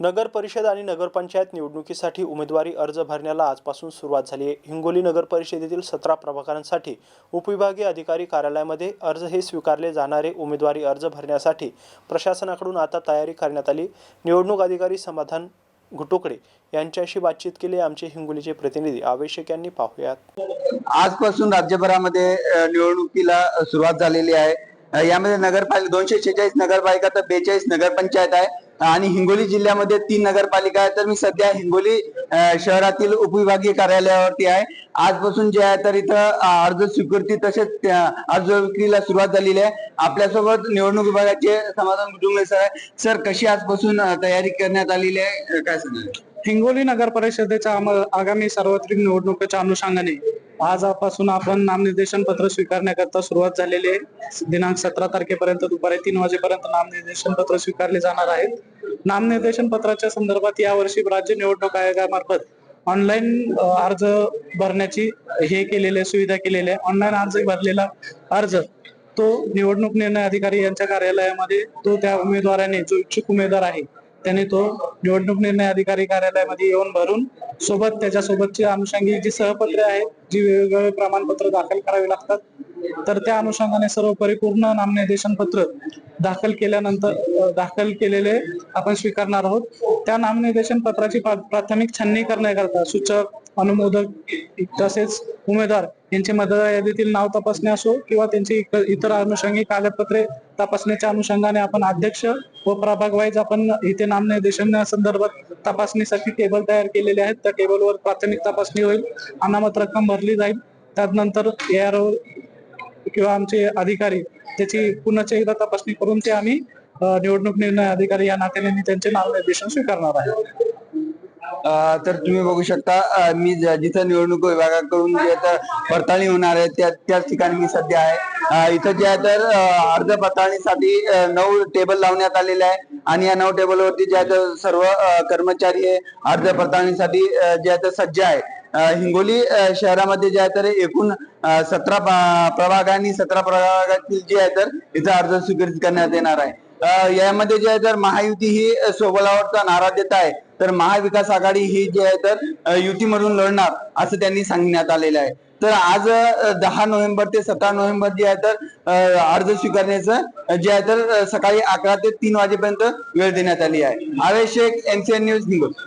नगर परिषद आणि नगरपंचायत निवडणुकीसाठी उमेदवारी अर्ज भरण्याला आजपासून सुरुवात झाली आहे. हिंगोली नगर परिषदेतील सतरा प्रभागांसाठी उपविभागीय अधिकारी कार्यालयामध्ये अर्ज हे स्वीकारले जाणारे उमेदवारी अर्ज भरण्यासाठी प्रशासनाकडून आता तयारी करण्यात आली. निवडणूक अधिकारी समाधान घुटुकडे यांच्याशी बातचीत केली. आमचे हिंगोलीचे प्रतिनिधी आवश्यक यांनी पाहुयात. आजपासून राज्यभरामध्ये निवडणुकीला सुरुवात झालेली आहे. यामध्ये नगरपालिका दोनशे शेहेचाळीस नगरपालिका तर बेचाळीस नगरपंचायत आहे. आणि हिंगोली जिल्ह्यामध्ये तीन नगरपालिका आहे तर मी सध्या हिंगोली शहरातील उपविभागीय कार्यालयावरती आहे. आजपासून जे आहे तर इथं अर्ज स्वीकृती तसेच अर्ज विक्रीला सुरुवात झालेली आहे. आपल्यासोबत निवडणूक विभागाचे समाधान कुटुंबे सर आहे सर कशी आजपासून तयारी करण्यात आलेली आहे? काय सांगाल? हिंगोली नगर परिषदेच्या आगामी सार्वत्रिक निवडणुकीच्या अनुषंगाने आजपासून आपण नामनिर्देशन पत्र स्वीकारण्याकरता सुरुवात झालेली आहे. दिनांक सतरा तारखेपर्यंत दुपारी तीन वाजेपर्यंत नामनिर्देशन पत्र स्वीकारले जाणार आहेत. नामनिर्देशन पत्राच्या संदर्भात यावर्षी राज्य निवडणूक आयोगामार्फत ऑनलाईन अर्ज भरण्याची हे केलेले सुविधा केलेली आहे. ऑनलाईन अर्ज भरलेला अर्ज तो निवडणूक निर्णय अधिकारी यांच्या कार्यालयामध्ये तो त्या उमेदवाराने जो इच्छुक उमेदवार आहे त्याने तो निवडणूक निर्णय अधिकारी कार्यालयामध्ये येऊन भरून सोबत त्याच्यासोबतची अनुषंगिक जी सहपत्रे आहेत जी वेगवेगळे प्रमाणपत्र दाखल करावी लागतात. तर त्या अनुषंगाने सर्व परिपूर्ण नामनिर्देशन पत्र दाखल केल्यानंतर दाखल केलेले आपण स्वीकारणार आहोत. त्या नामनिर्देशन पत्राची प्राथमिक छाननी करण्याकरता सूचक अनुमोदक तसेच उमेदवार यांचे मतदार यादीतील नाव तपासणे असो किंवा त्यांची इतर अनुषंगिक कागदपत्रे तपासण्याच्या अनुषंगाने आपण अध्यक्ष व प्रभाग वाईज आपण इथे नामनिर्देशन संदर्भात तपासणीसाठी टेबल तयार केलेले आहेत. त्या टेबलवर प्राथमिक तपासणी होईल. अनामत रक्कम भरली जाईल. त्यानंतर ARO किंवा आमचे अधिकारी त्याची पुन्हा एकदा तपासणी करून ते आम्ही निवडणूक निर्णय अधिकारी या नात्याने त्यांचे नामनिर्देशन स्वीकारणार आहे तर तुम्ही बघू शकता मी जिथं निवडणूक विभागाकडून जे आता पडताळणी होणार आहे त्या त्याच ठिकाणी मी सध्या आहे. इथं जे आहे तर अर्ज पडताळणीसाठी नऊ टेबल लावण्यात आलेले आहे आणि या नऊ टेबलवरती जे आहे तर सर्व कर्मचारी अर्ज पडताळणीसाठी जे आहे तर सज्ज आहे. हिंगोली शहरामध्ये जे आहे तर एकूण सतरा प्रभाग आणि सतरा प्रभागातील जे आहे तर इथं अर्ज स्वीकृत करण्यात येणार आहे. यामध्ये जे आहे तर महायुती ही स्वबलावरचा नारा देत आहे. तर महाविकास आघाडी ही जी आहे तर युतीमधून लढणार असं त्यांनी सांगण्यात आलेलं आहे. तर आज दहा नोव्हेंबर ते सतरा नोव्हेंबर जे आहे तर अर्ज स्वीकारण्याचं जे आहे तर सकाळी अकरा ते तीन वाजेपर्यंत वेळ देण्यात आली आहे. Avesh Shaikh NCN news Hingoli.